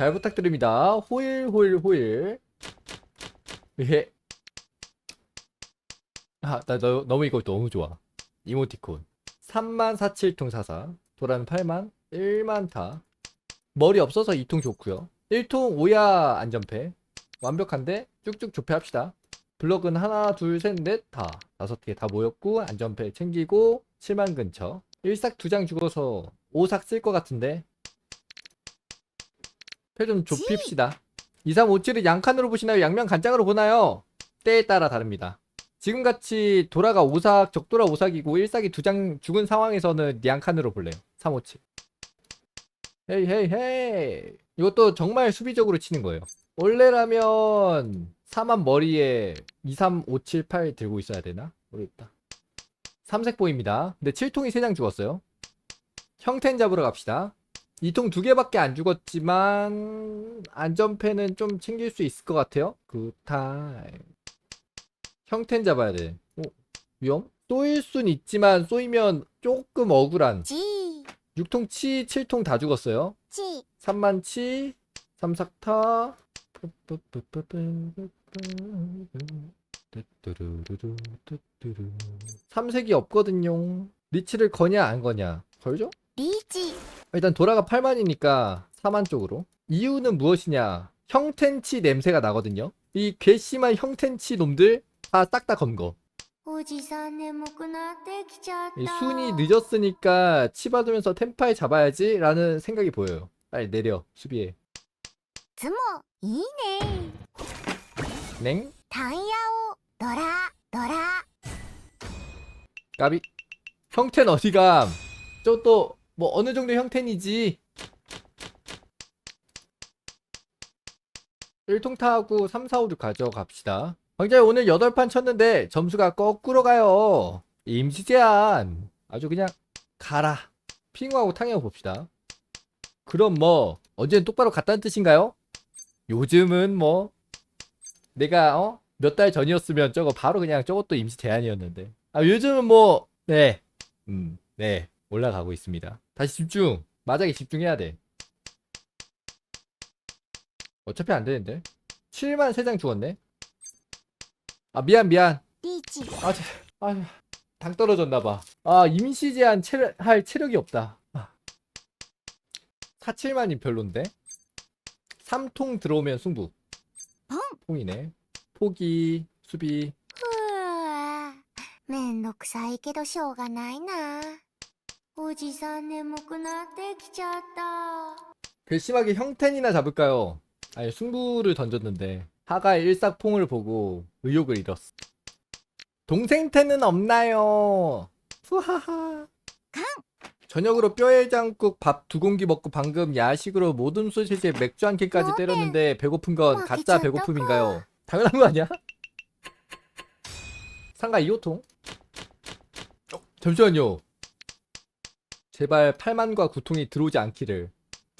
잘 부탁드립니다. 호일, 호일, 호일. 예. 아, 나 너, 너무 이거 너무 좋아. 이모티콘. 3만 47통 사사. 도라는 8만. 1만 타. 머리 없어서 2통 좋고요 1통 오야 안전패. 완벽한데 쭉쭉 조패합시다. 블럭은 하나, 둘, 셋, 넷, 다. 다섯 개 다 모였고 안전패 챙기고 7만 근처. 1삭 두장 죽어서 5삭 쓸 것 같은데. 패좀 좁힙시다. 2, 3, 5, 7을 양칸으로 보시나요? 양면 간장으로 보나요? 때에 따라 다릅니다. 지금같이 도라가 5삭, 적도라 5삭이고 1삭이 두 장 죽은 상황에서는 양칸으로 볼래요. 3, 5, 7. 헤이 헤이 헤이 이것도 정말 수비적으로 치는 거예요. 원래라면 4만 머리에 2, 3, 5, 7, 8 들고 있어야 되나? 모르겠다. 삼색 보입니다. 근데 7통이 3장 죽었어요. 형텐 잡으러 갑시다. 이통 두 개밖에 안 죽었지만 안전패는 좀 챙길 수 있을 것 같아요. 굿타임. 형텐 잡아야 돼. 오, 위험? 쏘일 순 있지만 쏘이면 조금 억울한. 지. 6통 치, 7통 다 죽었어요. 지. 3만 치, 3삭타. 삼색이 없거든요. 리치를 거냐 안 거냐. 걸죠? 리치. 일단 도라가 8만이니까 4만 쪽으로. 이유는 무엇이냐? 형텐치 냄새가 나거든요. 이 괘씸한 형텐치 놈들 다 싹 다 검거. 이 순이 늦었으니까 치받으면서 템파에 잡아야지라는 생각이 보여요. 빨리 내려 수비해. 이네. 냉? 다이아오 너라 너라. 까비. 형텐 어디감? 저또 뭐 어느 정도 형텐이지. 1통 타하고 3, 4, 5를 가져갑시다. 광자에 오늘 8판 쳤는데 점수가 거꾸로 가요. 임시 제한. 아주 그냥 가라. 핑하고 탕해고 봅시다. 그럼 뭐 언제는 똑바로 갔다는 뜻인가요? 요즘은 뭐 내가 어? 몇 달 전이었으면 저거 바로 그냥 저것도 임시 제한이었는데. 아 요즘은 뭐 네. 음, 네. 올라가고 있습니다. 다시 집중. 마작에 집중해야 돼. 어차피 안 되는데. 7만 3장 죽었네. 아, 미안, 미안. リーチ 아, 제, 아, 당 떨어졌나봐. 아, 임시 제한 체, 할 체력이 없다. 아. 4, 7만이 별론데? 3통 들어오면 승부. 펑! 통이네. 포기, 수비. ふうめんどくさいけどしょうがないな おじさん眠くなってきちゃった 괘씸하게 형텐이나 잡을까요? 아니 승부를 던졌는데 하가의 일삭퐁을 보고 의욕을 잃었어. 동생 텐은 없나요? 후하하. 저녁으로 뼈해장국 밥 두 공기 먹고 방금 야식으로 모든 소시지에 맥주 한 캔까지 때렸는데 배고픈 건 가짜 배고픔인가요? 당연한 거 아니야? 상가 2호통? 어, 잠시만요. 제발 8만과 고통이 들어오지 않기를.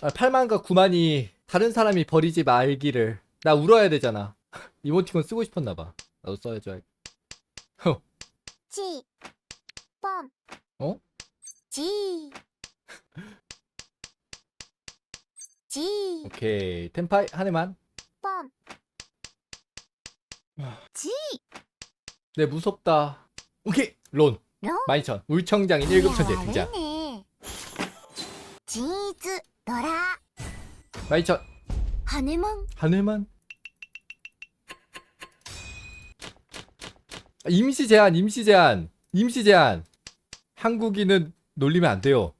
아, 8만과 9만이 다른 사람이 버리지 말기를. 나 울어야 되잖아. 이모티콘 쓰고 싶었나 봐. 나도 써야죠. 허. 지. 뻔. 어? 지. 어? 지. 오케이. 템파이 한 해만. 뻔. 아. 지. 네 무섭다. 오케이. 론. 롱. 12,000. 울청장인 1급 천재 아, 등장. 어, 나이 차 하늘만? 하늘만? 임시 제한 임시 제한 임시 제한. 한국인은 놀리면 안 돼요.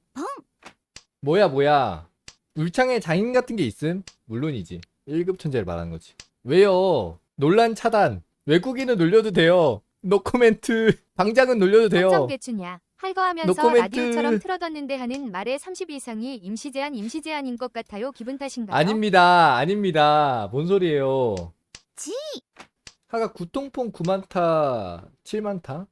뭐야 뭐야. 울창에 장인 같은 게 있음? 물론이지. 1급 천재를 말하는 거지. 왜요? 논란 차단. 외국인은 놀려도 돼요. 노코멘트. 방장은 놀려도 돼요. 개추냐? 할거하면서 노코멘트. 라디오처럼 틀어뒀는데 하는 말의 30 이상이 임시 제한 임시 제한인 것 같아요. 기분 탓인가요? 아닙니다. 아닙니다. 뭔 소리예요. 지 하가 구통폰 9만타, 7만타?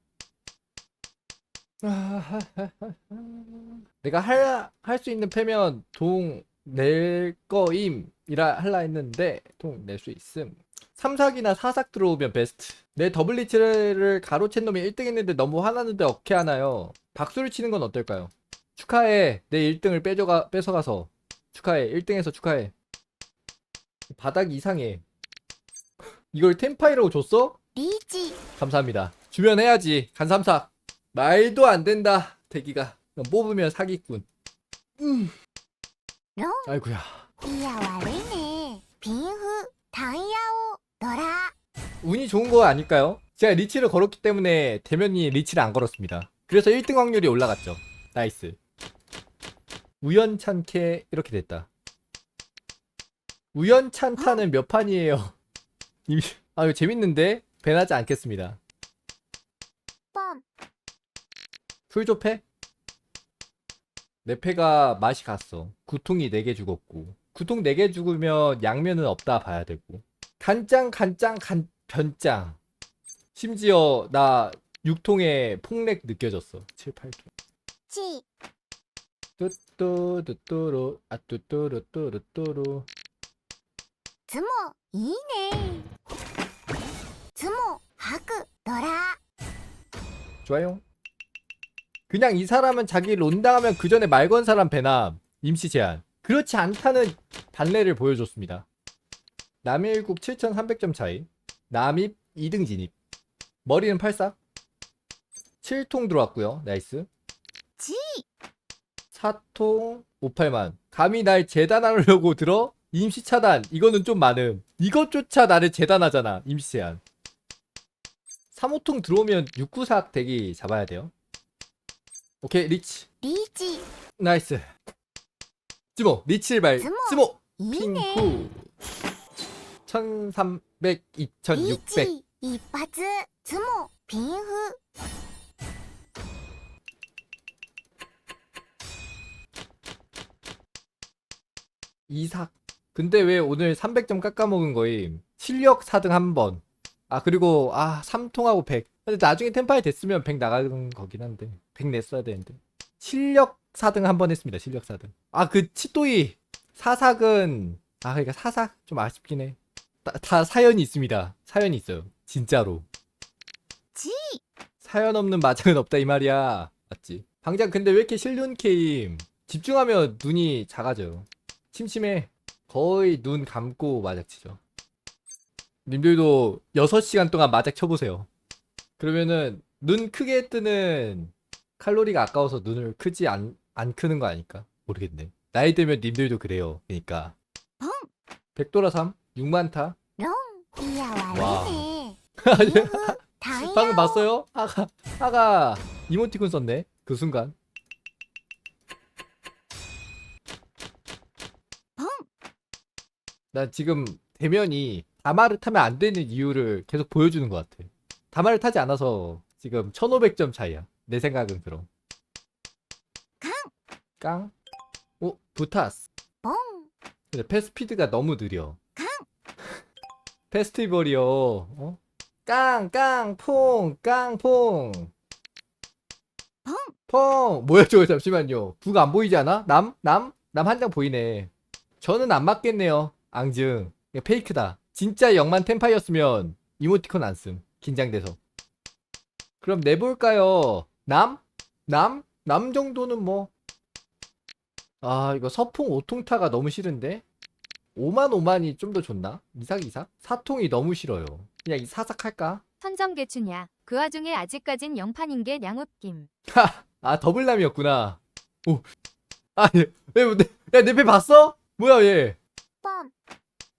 내가 할, 할 수 있는 패면 동 낼 거임이라 할라 했는데 동 낼 수 있음. 3삭이나 4삭 들어오면 베스트. 내 더블리치를 가로챈 놈이 1등 했는데 너무 화났는데 어케 하나요? 박수를 치는 건 어떨까요? 축하해. 내 1등을 빼져가, 뺏어가서. 축하해. 1등에서 축하해. 바닥 이상해. 이걸 템파이라고 줬어? 리지. 감사합니다. 주면 해야지. 간삼삭 말도 안 된다. 대기가. 뽑으면 사기꾼. 음. 아이구야. 이야 와르네. 비후. 다이아오. 너라. 운이 좋은 거 아닐까요? 제가 리치를 걸었기 때문에 대면이 리치를 안 걸었습니다. 그래서 1등 확률이 올라갔죠. 나이스. 우연찮게 이렇게 됐다. 우연찮다는 어? 몇 판이에요? 아 이거 재밌는데? 배나지 않겠습니다. 풀조패? 내 패가 맛이 갔어. 구통이 4개 죽었고. 구통 4개 죽으면 양면은 없다 봐야 되고. 간장, 간장, 간, 변장. 심지어 나 6통에 폭렉 느껴졌어. 7, 8통. チ 뚜뚜뚜뚜루, 아, 뚜뚜루뚜루뚜루. つもいいねつも吐くドラ 좋아요. 그냥 이 사람은 자기 론당하면 그 전에 말 건 사람 배남 임시 제한. 그렇지 않다는 단례를 보여줬습니다. 남일국 7300점 차이 남입 2등 진입. 머리는 84 7통 들어왔고요. 나이스. 지! 4통 58만. 감히 날 재단하려고 들어? 임시 차단. 이거는 좀 많음. 이것조차 나를 재단하잖아. 임시 제한. 3호통 들어오면 694 대기 잡아야 돼요. 오케이 리치. 리치. 나이스. 찌모 리치를 발 찌모. 핑크. 1300, リー 2600. チ一発つもピンフ 이삭. 근데 왜 오늘 300점 깎아먹은 거임? 실력 4등 한 번. 아, 그리고, 아, 3통하고 100. 근데 나중에 템파이 됐으면 100 나가는 거긴 한데. 100 냈어야 되는데. 실력 4등 한 번 했습니다. 실력 4등. 아, 그 치또이 사삭은, 아, 그러니까 사삭 좀 아쉽긴 해. 다, 다 사연이 있습니다. 사연이 있어요. 진짜로. 지 사연 없는 마장은 없다 이 말이야. 맞지? 방장 근데 왜 이렇게 실눈 케임? 집중하면 눈이 작아져요. 침침해. 거의 눈 감고 마작 치죠. 님들도 6시간 동안 마작 쳐보세요. 그러면은 눈 크게 뜨는 칼로리가 아까워서 눈을 크지 안, 안 크는 거 아닐까? 모르겠네. 나이 들면 님들도 그래요. 그니까. 펑! 백도라 3? 6만타? 롱 이야 와. 와래네. 아, 방금 봤어요? 하가 하가 이모티콘 썼네 그 순간 나 지금 대면이 다마를 타면 안 되는 이유를 계속 보여주는 것 같아 다마를 타지 않아서 지금 1500점 차이야 내 생각은 그럼 강. 깡? 오 부타스 봉. 근데 패스피드가 너무 느려 깡! 페스티벌이요. 어? 깡, 깡, 퐁, 깡, 퐁. 퐁! 퐁! 뭐야, 저거 잠시만요. 북 안 보이지 않아? 남? 남? 남 한 장 보이네. 저는 안 맞겠네요. 앙증. 이거 페이크다. 진짜 영만 템파이였으면 이모티콘 안 씀. 긴장돼서. 그럼 내볼까요? 남? 남? 남 정도는 뭐. 아, 이거 서풍 5통타가 너무 싫은데? 5만 5만이 좀 더 좋나? 이삭 이삭? 사통이 너무 싫어요. 그냥 이 사삭 할까? 개추냐. 그 와중에 아직까진 영판인 게 양웃김. 아 더블남이었구나. 오. 아 얘, 왜, 내, 야, 내배 봤어? 뭐야 얘? ポン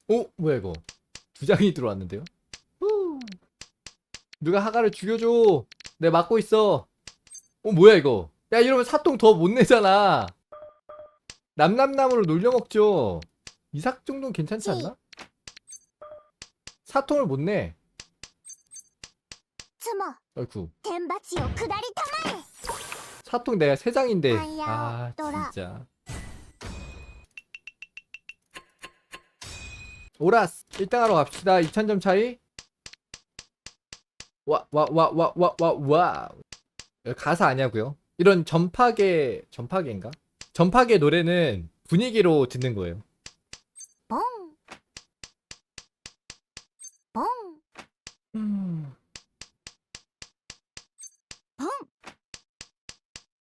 오, 뭐야 이거? 두 장이 들어왔는데요? 후. 누가 하가를 죽여줘. 내 막고 있어. 어, 뭐야 이거? 야, 이러면 사통 더 못 내잖아. 남남남으로 놀려먹죠. 이삭 정도는 괜찮지 않나? 사통을 못 내. 아이쿠. 사통 내가 세 장인데. 아 진짜. 오라스 1등하러 갑시다 2000점 차이 와 와 와 와 와 와와 가사 아니야고요 이런 전파계 전파계인가 전파계 노래는 분위기로 듣는 거예요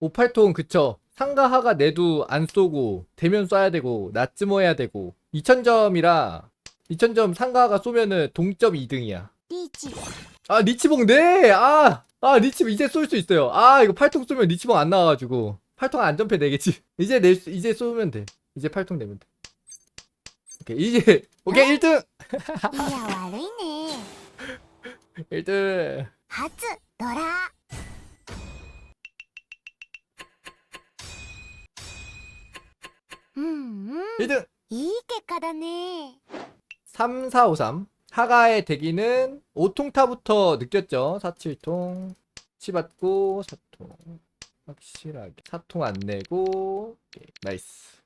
58통 그쵸. 상가 하가 내도 안 쏘고 대면 쏴야 되고 낮쯤 해야 되고. 2000점이라 2000점 상가 하가 쏘면은 동점 2등이야. 아 리치봉 네! 아! 아 리치봉 이제 쏠 수 있어요. 아 이거 팔통 쏘면 리치봉 안 나와가지고. 팔통 안전패 내겠지. 이제 내 이제 쏘면 돼. 이제 팔통 내면 돼. 오케이 이제 오케이 1등! いや悪いね 1등! 初ドラ うんうん 1등 いい結果だね 3453 하가의 대기는 5통타부터 느꼈죠 47통 치받고 4통 확실하게 4통 안 내고 오케이, 나이스